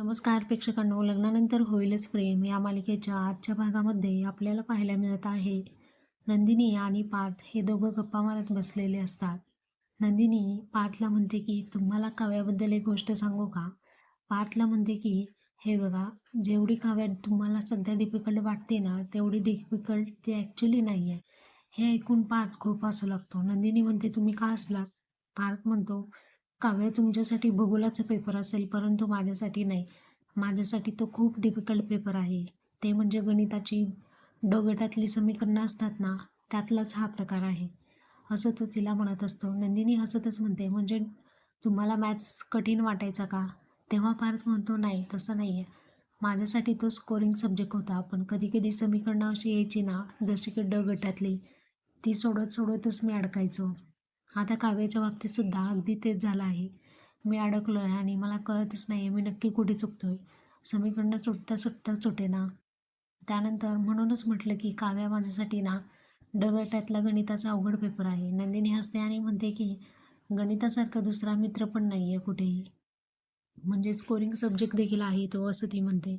नमस्कार प्रेक्षकांनो लग्नानंतर होईलच प्रेम. या मालिकेच्या आजच्या भागामध्ये आपल्याला पाहायला मिळत आहे नंदिनी आणि पार्थ हे दोघं गप्पा मारत बसलेले असतात. नंदिनी पार्थला म्हणते की तुम्हाला काव्याबद्दल एक गोष्ट सांगू का? पार्थला म्हणते की हे बघा जेवढी काव्या तुम्हाला सध्या डिफिकल्ट वाटते ना तेवढी डिफिकल्ट ती ॲक्च्युली नाही आहे हे ऐकून पार्थ खूप असू लागतो. नंदिनी म्हणते तुम्ही का असला पार्थ म्हणतो काव्या तुमच्यासाठी भूगोलाचा पेपर असेल परंतु माझ्यासाठी नाही. माझ्यासाठी तो खूप डिफिकल्ट पेपर आहे. ते म्हणजे गणिताची ड गटातली समीकरणं असतात ना त्यातलाच हा प्रकार आहे. असं तो तिला म्हणत असतो. नंदिनी हसतच म्हणते म्हणजे तुम्हाला मॅथ्स कठीण वाटायचा का? तेव्हा पार्थ म्हणतो नाही तसं नाही आहे माझ्यासाठी तो स्कोरिंग सब्जेक्ट होता. पण कधी कधी समीकरणं अशी यायची ना जशी की ड गटातली ती सोडत सोडतच मी अडकायचो. आता काव्याच्या बाबतीत सुद्धा अगदी तेच झालं आहे. मी अडकलो आहे आणि मला कळतच नाही आहे मी नक्की कुठे चुकतोय. समीकरणं सुटता सुटता सुटे ना. त्यानंतर म्हणूनच म्हटलं की काव्या माझ्यासाठी ना डगटातला गणिताचा अवघड पेपर आहे. नंदिनी हसते आणि म्हणते की गणितासारखा दुसरा मित्र पण नाही आहे कुठेही. म्हणजे स्कोरिंग सब्जेक्ट देखील आहे तो असं ती म्हणते.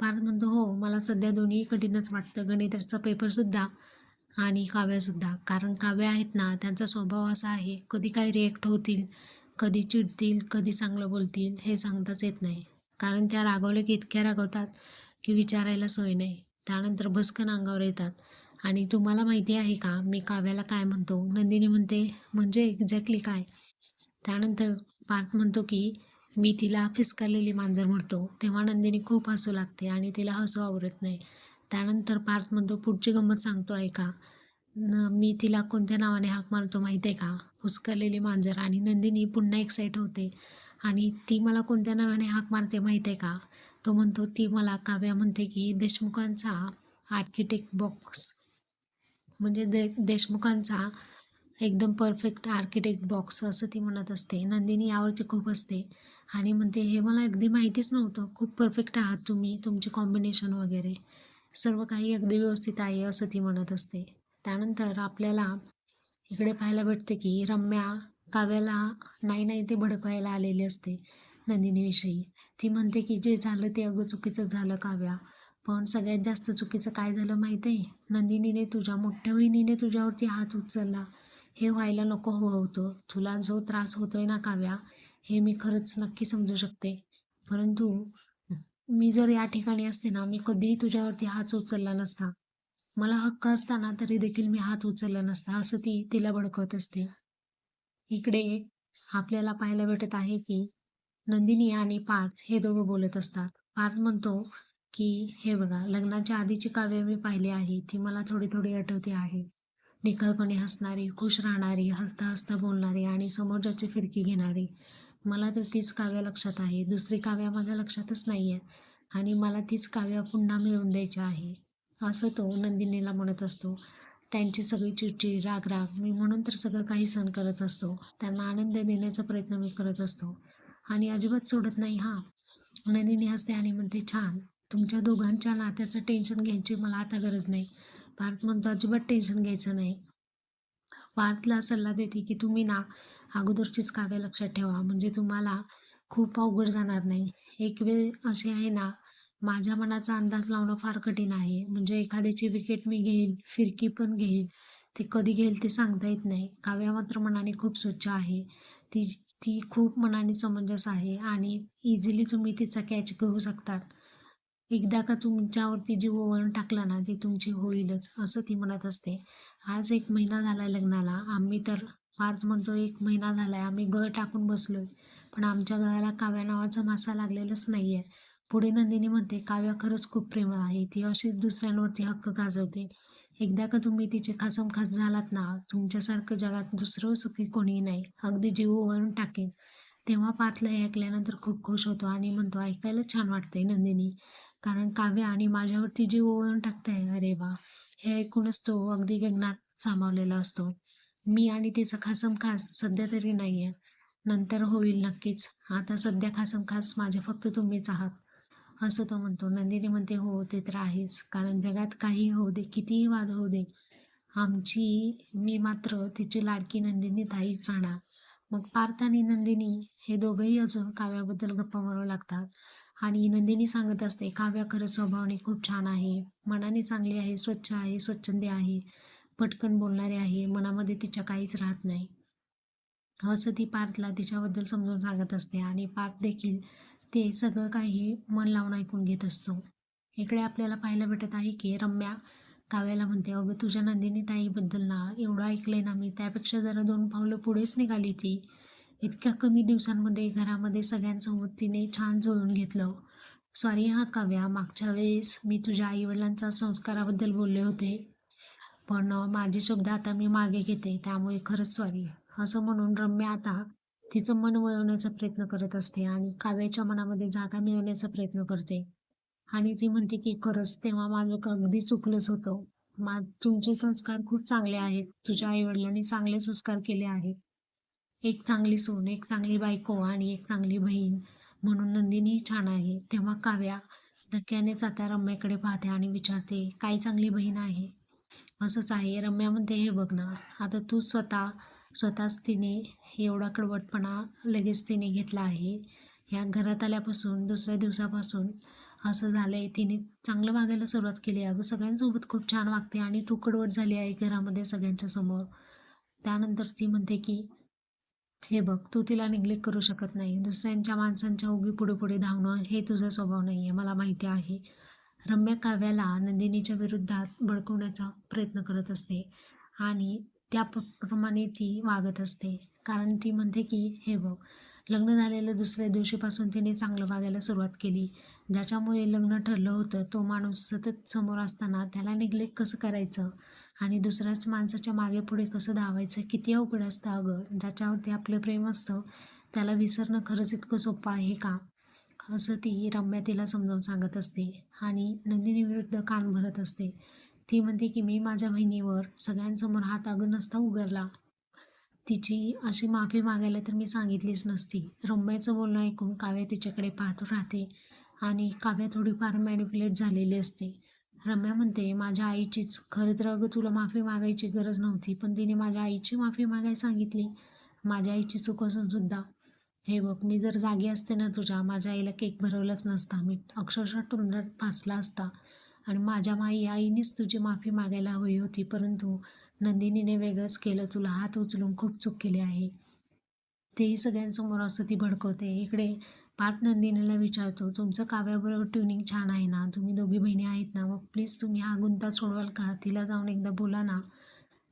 पार्थ म्हणतो हो मला सध्या दोन्ही कठीणच वाटतं. गणिताचा पेपरसुद्धा आणि काव्यासुद्धा कारण काव्य आहेत ना त्यांचा स्वभाव असा आहे कधी काय रिॲक्ट होतील कधी चिडतील कधी चांगलं बोलतील हे सांगताच येत नाही. कारण त्या रागवल्या की इतक्या रागवतात की विचारायला सोय नाही. त्यानंतर भस्कन अंगावर येतात. आणि तुम्हाला माहिती आहे का मी काव्याला काय म्हणतो? नंदिनी म्हणते म्हणजे एक्झॅक्टली काय? त्यानंतर पार्थ म्हणतो की मी तिला फिसकारलेली मांजर म्हणतो. तेव्हा नंदिनी खूप हसू लागते आणि तिला हसू आवरत नाही. त्यानंतर पार्थ म्हणतो पुढची गंमत सांगतो आहे का न मी तिला कोणत्या नावाने हाक मारतो माहीत आहे का? फुसकरलेली मांजर आणि नंदिनी पुन्हा एक्साईट होते. आणि ती मला कोणत्या नावाने हाक मारते माहीत आहे का? तो म्हणतो ती मला काव्या म्हणते की देशमुखांचा आर्किटेक्ट बॉक्स म्हणजे दे देशमुखांचा एकदम परफेक्ट आर्किटेक्ट बॉक्स असं ती म्हणत असते. नंदिनी यावरती खूप असते आणि म्हणते हे मला अगदी माहितीच नव्हतं. खूप परफेक्ट आहात तुम्ही तुमचे कॉम्बिनेशन वगैरे. सर्व काही अगदी व्यवस्थित आहे असं ती म्हणत असते. त्यानंतर आपल्याला इकडे पाहायला भेटते की रम्या काव्याला नाही नाही ते भडकवायला आलेली असते नंदिनीविषयी. ती म्हणते की जे झालं ते अगं चुकीचं झालं काव्या. पण सगळ्यात जास्त चुकीचं काय झालं माहीत आहे नंदिनीने तुझ्या मोठ्या वहिनीने तुझ्यावरती हात उचलला. हे व्हायला नको हवं होतं. तुला जो त्रास होतोय ना काव्या हे मी खरंच नक्की समजू शकते. परंतु मी जर या ठिकाणी असते ना मी कधीही तुझ्यावरती हात उचलला नसता. मला हक्क असताना तरी देखील मी हात उचलला नसता असं ती तिला भडकवत असते. इकडे आपल्याला पाहायला भेटत आहे की नंदिनी आणि पार्थ हे दोघं बोलत असतात. पार्थ म्हणतो की हे बघा लग्नाच्या आधीची काव्य मी पाहिली आहे ती मला थोडी थोडी आठवते आहे. निखळपणे हसणारी खुश राहणारी हसता हसता बोलणारी आणि समोरच्याची फिरकी घेणारी. मला तर तीच काव्य लक्षात आहे. दुसरी काव्य माझ्या लक्षातच नाही आहे आणि मला तीच काव्य पुन्हा मिळवून द्यायची आहे असं तो नंदिनीला म्हणत असतो. त्यांची सगळी चिडचिड राग राग मी म्हणून तर सगळं काही सहन करत असतो. त्यांना आनंद देण्याचा प्रयत्न मी करत असतो. आणि अजिबात सोडत नाही हा. नंदिनी हसते आणि म्हणते छान. तुमच्या दोघांच्या नात्याचं टेन्शन घ्यायची मला आता गरज नाही. भारत म्हणतो अजिबात टेन्शन घ्यायचं नाही. पार्थला सल्ला देते की तुम्ही ना अगोदरचीच काव्य लक्षात ठेवा. म्हणजे तुम्हाला खूप अवघड जाणार नाही. एक वेळ असे आहे ना माझ्या मनाचा अंदाज लावणं फार कठीण आहे. म्हणजे एखाद्याची विकेट मी घेईल फिरकी पण घेईल ते कधी घेईल ते सांगता येत नाही. काव्या मात्र मनाने खूप स्वच्छ आहे. ती ती खूप मनाने समंजस आहे आणि इझिली तुम्ही तिचा कॅच घेऊ शकतात. एकदा का तुमच्यावरती जीव ओवळून टाकला ना ती तुमची होईलच असं ती म्हणत असते. आज एक महिना झाला लग्नाला. आम्ही तर फार म्हणतो एक महिना झाला आहे आम्ही गळ टाकून बसलोय. पण आमच्या गळाला काव्या नावाचा मासा लागलेलाच नाही आहे पुढे नंदिनी म्हणते काव्या खरंच खूप प्रेमळ आहे. ती अशीच दुसऱ्यांवरती हक्क गाजवते. एकदा का तुम्ही तिचे खासमखास झालात ना तुमच्यासारखं जगात दुसरं सुखी कोणीही नाही. अगदी जीव ओवाळून टाकेन. तेव्हा पार्थला हे ऐकल्यानंतर खूप खुश होतो आणि म्हणतो ऐकायला छान वाटते नंदिनी. कारण काव्य आणि माझ्यावरती जीव ओळून टाकताय. अरे वा. हे ऐकूनच तो अगदी गगनात सामावलेला असतो. मी आणि तिचं खासम खास सध्या तरी नाही आहे नंतर होईल नक्कीच. आता सध्या खासम खास माझे फक्त तुम्हीच आहात. असं तो म्हणतो. नंदिनी म्हणते हो ते तर आहेच. कारण जगात काही होऊ दे कितीही वाद होऊ दे आमची मी मात्र तिची लाडकी नंदिनी ताईच राहणार. मग पार्थ आणि नंदिनी हे दोघंही अजून काव्याबद्दल गप्पा मारू लागतात. आणि नंदिनी सांगत असते काव्या खरंच स्वभावाने खूप छान आहे. मनाने चांगली आहे स्वच्छ आहे स्वच्छंदी आहे. पटकन बोलणारी आहे मनामध्ये तिच्या काहीच राहत नाही. असं ती पार्थला तिच्याबद्दल समजून सांगत असते आणि पार्थ देखील ते सगळं काही मन लावून ऐकून घेत असतो. इकडे आपल्याला पाहायला भेटत आहे की रम्या काव्याला म्हणते अगं तुझ्या नंदिनी ताईबद्दल ना एवढं ऐकलंय ना मी त्यापेक्षा जरा दोन पावलं पुढेच निघाली ती. इतक्या कमी दिवसांमध्ये घरामध्ये सगळ्यांसोबत तिने छान जुळून घेतलं. सॉरी हा काव्या मागच्या वेळेस मी तुझ्या आईवडिलांचा संस्काराबद्दल बोलले होते. पण माझे शब्द आता मी मागे घेते त्यामुळे खरंच सॉरी असं म्हणून रम्या आता तिचं मन वळवण्याचा प्रयत्न करत असते आणि काव्याच्या मनामध्ये जागा मिळवण्याचा प्रयत्न करते. आणि ती म्हणते की खरंच तेव्हा माझं अगदी चुकलंच होतं. मा तुमचे संस्कार खूप चांगले आहेत. तुझ्या आईवडिलांनी चांगले संस्कार केले आहेत. एक चांगली सून एक चांगली बायको आणि एक चांगली बहीण म्हणून नंदिनी छान आहे. तेव्हा काव्या धक्क्यानेच आता रम्याकडे पाहते आणि विचारते काय चांगली बहीण आहे? असंच आहे. रम्या म्हणते हे बघ ना आता तू स्वतः स्वतःच तिने एवढा कडवटपणा लगेच तिने घेतला आहे. या घरात आल्यापासून दुसऱ्या दिवसापासून असं झालं आहे तिने चांगलं वागायला सुरुवात केली. अगं सगळ्यांसोबत खूप छान वागते आणि तू कडवट झाली आहे घरामध्ये सगळ्यांच्या समोर. त्यानंतर ती म्हणते की हे बघ तू तिला निग्लेक्ट करू शकत नाही. दुसऱ्यांच्या माणसांच्या उगी पुढे पुढे धावणं हे तुझा स्वभाव नाही आहे मला माहिती आहे. रम्या काव्याला नंदिनीच्या विरुद्धात भडकवण्याचा प्रयत्न करत असते आणि त्याप्रमाणे ती वागत असते. कारण ती म्हणते की हे बघ लग्न झालेलं दुसऱ्या दिवशीपासून तिने चांगलं वागायला सुरुवात केली. ज्याच्यामुळे लग्न ठरलं होतं तो माणूस सतत समोर असताना त्याला निग्लेक्ट कसं करायचं? आणि दुसऱ्याच माणसाच्या मागे पुढे कसं धावायचं? किती अवघड असतं अगं. ज्याच्यावरती आपलं प्रेम असतं त्याला विसरणं खरंच इतकं सोपं आहे का? असं ती रम्या तिला समजावून सांगत असते आणि नंदिनीविरुद्ध कान भरत असते. ती म्हणते की मी माझ्या बहिणीवर सगळ्यांसमोर हात अगं नसता उगरला तिची अशी माफी मागायला तर मी सांगितलीच नसती. रम्याचं बोलणं ऐकून काव्या तिच्याकडे पाहत राहते आणि काव्या थोडीफार मॅन्युप्युलेट झालेली असते. रम्या म्हणते माझ्या आईचीच. खरं तर अगं तुला माफी मागायची गरज नव्हती पण तिने माझ्या आईची माफी मागायला सांगितली. माझ्या आईची चूक असून सुद्धा. हे बघ मी जर जागी असते ना तुझ्या माझ्या आईला केक भरवलाच नसता. मी अक्षरशः तोंडात फासला असता. आणि माझ्या माई आईनेच तुझी माफी मागायला हवी होती परंतु नंदिनीने वेगळंच केलं. तुला हात उचलून खूप चूक केली आहे. तेही सगळ्यांसमोर असं ती भडकवते. इकडे पार्थ नंदिनीला विचारतो तुमचं काव्याबरोबर ट्युनिंग छान आहे ना? तुम्ही दोघी बहिणी आहेत ना? मग प्लीज तुम्ही हा गुंता सोडवाल का? तिला जाऊन एकदा बोला ना.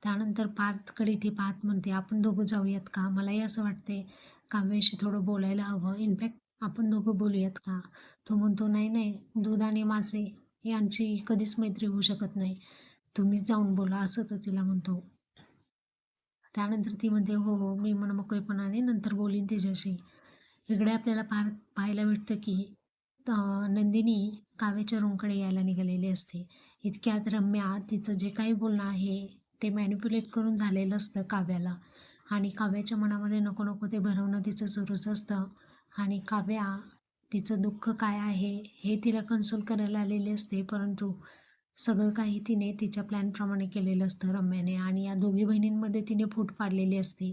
त्यानंतर पार्थकडे ती पाहत म्हणते आपण दोघं जाऊयात का? मलाही असं वाटते काव्याशी थोडं बोलायला हवं. इनफॅक्ट आपण दोघं बोलूयात का? तो म्हणतो नाही नाही. दूध आणि मासे यांची कधीच मैत्री होऊ शकत नाही. तुम्हीच जाऊन बोला असं तो तिला म्हणतो. त्यानंतर ती म्हणते हो हो. मी मनमोकळेपणाने नंतर बोलीन तिच्याशी. इकडे आपल्याला पार पाहायला भेटतं की नंदिनी काव्याच्या रूमकडे यायला निघालेली असते. इतक्यात रम्या तिचं जे काही बोलणं आहे ते मॅनिप्युलेट करून झालेलं असतं काव्याला. आणि काव्याच्या मनामध्ये नको नको ते भरवणं तिचं सुरूच असतं. आणि काव्या तिचं दुःख काय आहे हे तिला कन्सोल करायला आलेली असते. परंतु सगळं काही तिने तिच्या प्लॅनप्रमाणे केलेलं असतं रम्याने. आणि या दोघी बहिणींमध्ये तिने फूट पाडलेली असते.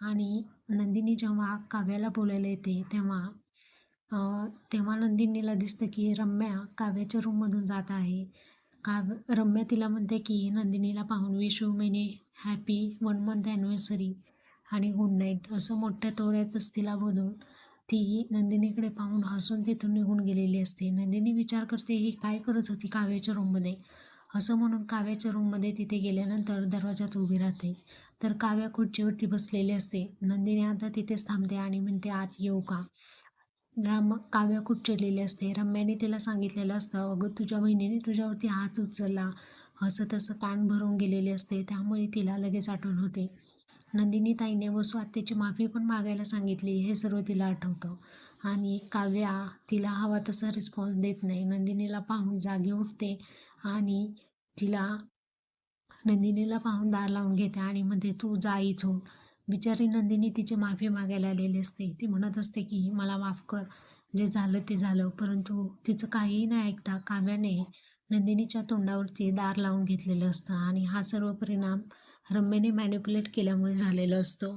आणि नंदिनी जेव्हा काव्याला बोलायला येते तेव्हा तेव्हा नंदिनीला दिसतं की रम्या काव्याच्या रूममधून जात आहे. काव्य रम्या तिला म्हणते की नंदिनीला पाहून wish you many happy one month anniversary आणि गुड नाईट असं मोठ्या तोऱ्यातच तिला बोलून ती नंदिनीकडे पाहून हसून तिथून निघून गेलेली असते. नंदिनी विचार करते ही काय करत होती काव्याच्या रूममध्ये असं म्हणून काव्याच्या रूममध्ये तिथे गेल्यानंतर दरवाजात उभी राहते. तर काव्या खुर्चीवरती बसलेली असते. नंदिनी आता तिथेच थांबते आणि म्हणते आत येऊ का? रम काव्या खूप चिडलेली असते. रम्याने तिला सांगितलेलं असतं अगं तुझ्या बहिणीने तुझ्यावरती हात उचलला. असं तसं कान भरून गेलेले असते. त्यामुळे तिला लगेच आठवण होते. नंदिनी ताईने व आत्याची माफी पण मागायला सांगितली. हे सर्व तिला आठवतं. आणि काव्या तिला हवा तसा रिस्पॉन्स देत नाही. नंदिनीला पाहून जागी उठते. आणि तिला नंदिनीला पाहून दार लावून घेते आणि म्हणते तू जा इथून. बिचारी नंदिनी तिची माफी मागायला आलेली असते. ती म्हणत असते की मला माफ कर. जे झालं ते झालं. परंतु तिचं काहीही नाही ऐकता काव्याने नंदिनीच्या तोंडावरती दार लावून घेतलेलं असतं आणि हा सर्व परिणाम रम्येने मॅन्युप्युलेट केल्यामुळे झालेला असतो.